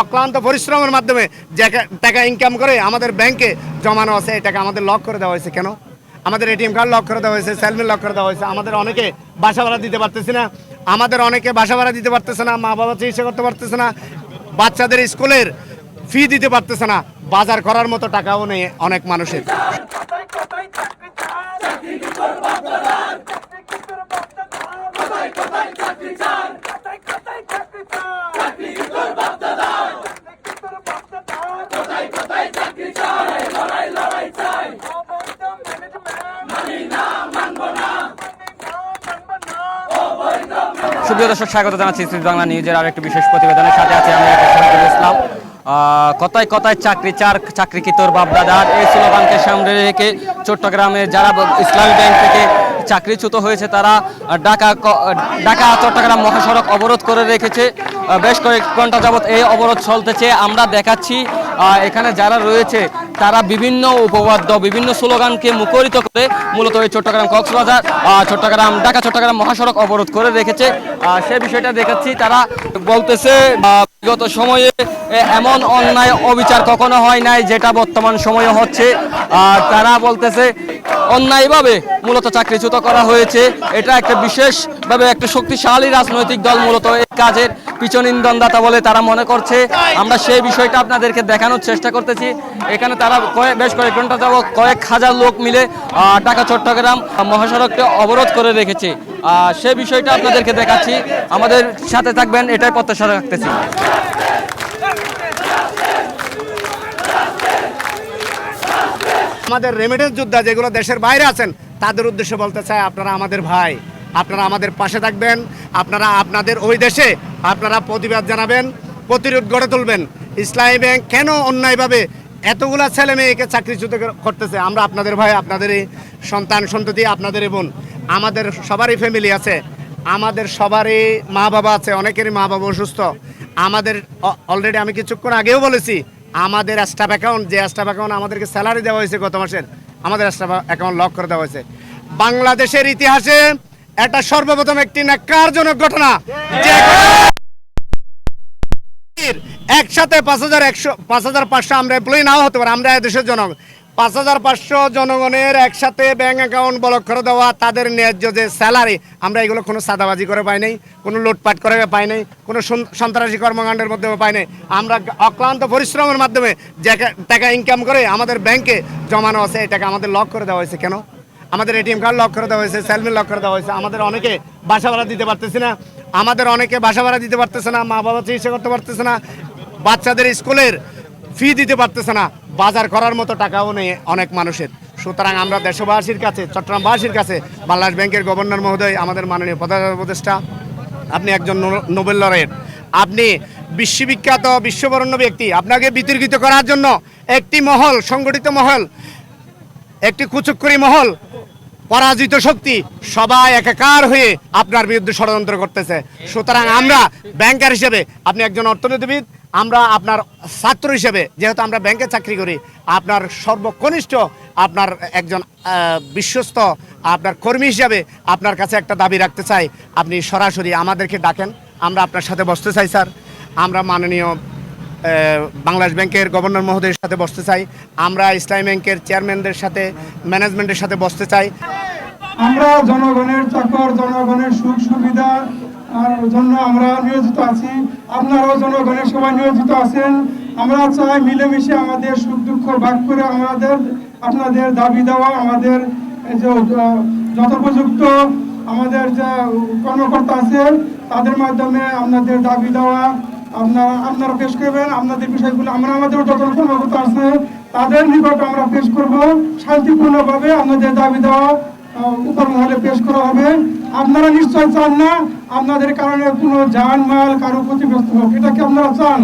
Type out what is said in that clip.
অক্লান্ত পরিশ্রমের মাধ্যমে যে টাকা ইনকাম করে আমাদের ব্যাংকে জমানো আছে, এই টাকা আমাদের লক করে দেওয়া হয়েছে। কেন? আমাদের এটিএম কার্ড লক করে দেওয়া হয়েছে সেলফি লক করে দেওয়া হয়েছে। আমাদের অনেকে বাসা ভাড়া দিতে পারতেছে না। আমাদের অনেকে বাসা ভাড়া দিতে পারতেছে না, মা বাবা চিকিৎসা করতে পারতেছে না, বাচ্চাদের স্কুলের ফি দিতে পারতেছে না। বাজার করার মতো টাকাও নেই অনেক মানুষের চাকরি কি তোর বাপদাদার চাকরি কি তোর বাপদাদার কোথায় কোথায় চাকরি চান কোথায় কোথায় চাকরি চান চাকরি কি তোর বাপদাদার চাকরি কি তোর বাপদাদার কোথায় কোথায় চাকরি চান লড়াই লড়াই চাই। সুপ্রিয় দর্শক, স্বাগত জানাচ্ছি স্ত্রী বাংলা নিউজের আর একটি বিশেষ প্রতিবেদনের সাথে আছে আমি ইসলাম। কথায় কথায় চাকরি চার, চাকরি কি তোর বাপদাদার এই স্লোগানকে সামনে রেখে চট্টগ্রামে যারা ইসলামী ব্যাংক থেকে চাকরিচ্যুত হয়েছে, তারা ঢাকা ঢাকা, চট্টগ্রাম মহাসড়ক অবরোধ করে রেখেছে। বেশ কয়েক ঘণ্টা যাবত এই অবরোধ চলতেছে। আমরা দেখাচ্ছি এখানে যারা রয়েছে তারা বিভিন্ন উপবাদ্য বিভিন্ন স্লোগানকে মুখরিত করে মূলত এই চট্টগ্রাম কক্সবাজার চট্টগ্রাম, ঢাকা, চট্টগ্রাম মহাসড়ক অবরোধ করে রেখেছে। সে বিষয়টা দেখাচ্ছি, তারা বলতেছে বিগত সময়ে এমন অন্যায় অবিচার কখনো হয় নাই যেটা বর্তমান সময়ে হচ্ছে। আর তারা বলতেছে অন্যায়ভাবে মূলত চাকরিচ্যুত করা হয়েছে। এটা একটা বিশেষভাবে একটা শক্তিশালী রাজনৈতিক দল মূলত এই কাজের পিছন ইন্ধনদাতা বলে তারা মনে করছে। আমরা সেই বিষয়টা আপনাদেরকে দেখানোর চেষ্টা করতেছি। এখানে তারা কয়েক বেশ কয়েক ঘণ্টা যাব কয়েক হাজার লোক মিলে ঢাকা, চট্টগ্রাম মহাসড়ককে অবরোধ করে রেখেছে। সেই বিষয়টা আপনাদেরকে দেখাচ্ছি। আমাদের সাথে থাকবেন, এটাই প্রত্যাশা রাখতেছি। আমাদের রেমিডেন্স যোদ্ধা যেগুলো দেশের বাইরে আছেন, তাদের উদ্দেশ্যে বলতে চাই, আপনারা আমাদের ভাই, আপনারা আমাদের পাশে থাকবেন, আপনারা আপনাদের ওই দেশে আপনারা প্রতিবাদ জানাবেন, প্রতিরোধ গড়ে তুলবেন। ইসলামী ব্যাংক কেন অন্যায়ভাবে এতগুলা ছেলে মেয়েকে চাকরিচ্যুত করতেছে? আমরা আপনাদের ভাই আপনাদেরই সন্তান, সন্ততি আপনাদেরই বোন, আমাদের সবারই ফ্যামিলি আছে। আমাদের সবারই মা বাবা আছে, অনেকেরই মা বাবা অসুস্থ। আমাদের অলরেডি আমি কিছুক্ষণ আগেও বলেছি আমাদের স্টাফ অ্যাকাউন্ট যে স্টাফ অ্যাকাউন্ট আমাদেরকে স্যালারি দেওয়া হয়েছে গত মাসের, আমাদের স্টাফ অ্যাকাউন্ট লক করে দেওয়া হয়েছে। বাংলাদেশের ইতিহাসে এটা সর্বপ্রথম একটি ন্যাক্কারজনক ঘটনা। একসাথে পাঁচ হাজার একশো পাঁচ হাজার পাঁচশো আমরা এমপ্লয়ি নাও হতে পারে, আমরা দেশের জনগণ পাঁচ হাজার পাঁচশো জনগণের একসাথে ব্যাঙ্ক অ্যাকাউন্ট ব্লক করে দেওয়া তাদের ন্যায্য যে স্যালারি আমরা এগুলো কোনো সাদাবাজি করে পাই নাই, কোনো লুটপাট করে পাই নাই, কোনো সন্ত্রাসী কর্মকাণ্ডের মধ্যে পাই নাই। আমরা অক্লান্ত পরিশ্রমের মাধ্যমে যে টাকা ইনকাম করে আমাদের ব্যাংকে জমানো আছে এই টাকা আমাদের লক করে দেওয়া হয়েছে কেন? আমাদের এটিএম কার্ড লক করে দেওয়া হয়েছে সেলফি লক করে দেওয়া হয়েছে, আমাদের অনেকে বাসা ভাড়া দিতে পারতেছে না, আমাদের অনেকে বাসা ভাড়া দিতে পারতেছে না মা বাবা চিকিৎসা করতে পারতেছে না, বাচ্চাদের স্কুলের ফি দিতে পারতেছে না। বাজার করার মতো টাকাও নেই অনেক মানুষের। সুতরাং আমরা দেশবাসীর কাছে, চট্টগ্রামবাসীর কাছে, বাংলাদেশ ব্যাংকের গভর্নর মহোদয়, আমাদের মাননীয় প্রধান উপদেষ্টা, আপনি একজন নোবেল লরেট। আপনি বিশ্ববিখ্যাত, বিশ্ববরণ্য ব্যক্তি। আপনাকে বিতর্কিত করার জন্য একটি মহল, সংগঠিত মহল, একটি কুচুক্করি মহল, পরাজিত শক্তি, সবাই একাকার হয়ে আপনার বিরুদ্ধে ষড়যন্ত্র করতেছে। সুতরাং আমরা ব্যাংকার হিসেবে, আপনি একজন অর্থনীতিবিদ আমরা আপনার ছাত্র হিসেবে, যেহেতু আমরা ব্যাংকে চাকরি করি, আপনার সর্বকনিষ্ঠ আপনার একজন বিশ্বস্ত আপনার কর্মী হিসাবে আপনার কাছে একটা দাবি রাখতে চাই। আপনি সরাসরি আমাদেরকে ডাকেন। আমরা আপনার সাথে বসতে চাই, স্যার। আমরা মাননীয় বাংলাদেশ ব্যাংকের গভর্নর মহোদয়ের সাথে বসতে চাই। আমরা ইসলামী ব্যাংকের চেয়ারম্যানদের সাথে, ম্যানেজমেন্টের সাথে বসতে চাই। আমরা জনগণের চাকর, জনগণের সুখ সুবিধা আর জন্য আমরা নিয়োজিত আছি। আপনারাও জনগণের সবাই নিয়োজিত আছেন। আমরা চাই মিলেমিশে আমাদের সুখ দুঃখ ভাগ করে আমাদের, আপনাদের দাবি দেওয়া, আমাদের যে যথোপযুক্ত আমাদের যে কর্মকর্তা আছে, তাদের মাধ্যমে আপনাদের দাবি দেওয়া, আপনারা আপনারা পেশ করবেন। আপনাদের বিষয়গুলো আমরা আমাদের যত কর্মকর্তা আছে, তাদের নিকট আমরা পেশ করব। শান্তিপূর্ণভাবে আপনাদের দাবি দেওয়া উপর মহলে পেশ করা হবে। আপনারা নিশ্চয় চান না, আপনাদের কারণে কোনো যান মাল কারও ক্ষতিগ্রস্ত হোক। এটা কি আপনারা চান?